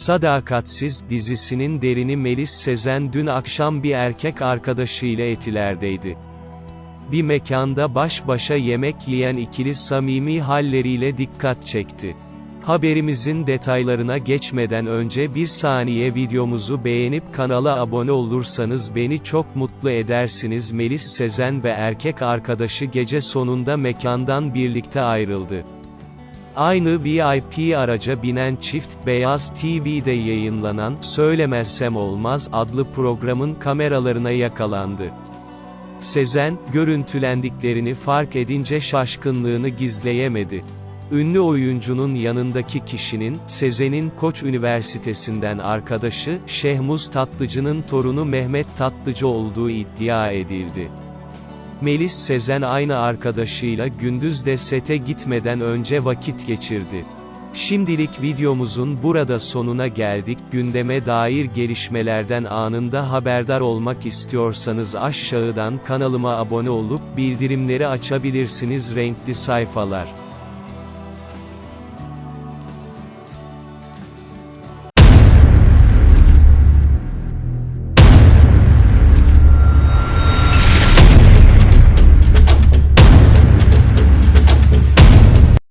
Sadakatsiz dizisinin derini Melis Sezen dün akşam bir erkek arkadaşıyla etilerdeydi. Bir mekanda baş başa yemek yiyen ikili samimi halleriyle dikkat çekti. Haberimizin detaylarına geçmeden önce bir saniye videomuzu beğenip kanala abone olursanız beni çok mutlu edersiniz. Melis Sezen ve erkek arkadaşı gece sonunda mekandan birlikte ayrıldı. Aynı VIP araca binen çift, Beyaz TV'de yayınlanan Söylemezsem Olmaz adlı programın kameralarına yakalandı. Sezen, görüntülendiklerini fark edince şaşkınlığını gizleyemedi. Ünlü oyuncunun yanındaki kişinin, Sezen'in Koç Üniversitesi'nden arkadaşı, Şehmuz Tatlıcı'nın torunu Mehmet Tatlıcı olduğu iddia edildi. Melis Sezen aynı arkadaşıyla gündüz de sete gitmeden önce vakit geçirdi. Şimdilik videomuzun burada sonuna geldik. Gündeme dair gelişmelerden anında haberdar olmak istiyorsanız aşağıdan kanalıma abone olup bildirimleri açabilirsiniz renkli sayfalar.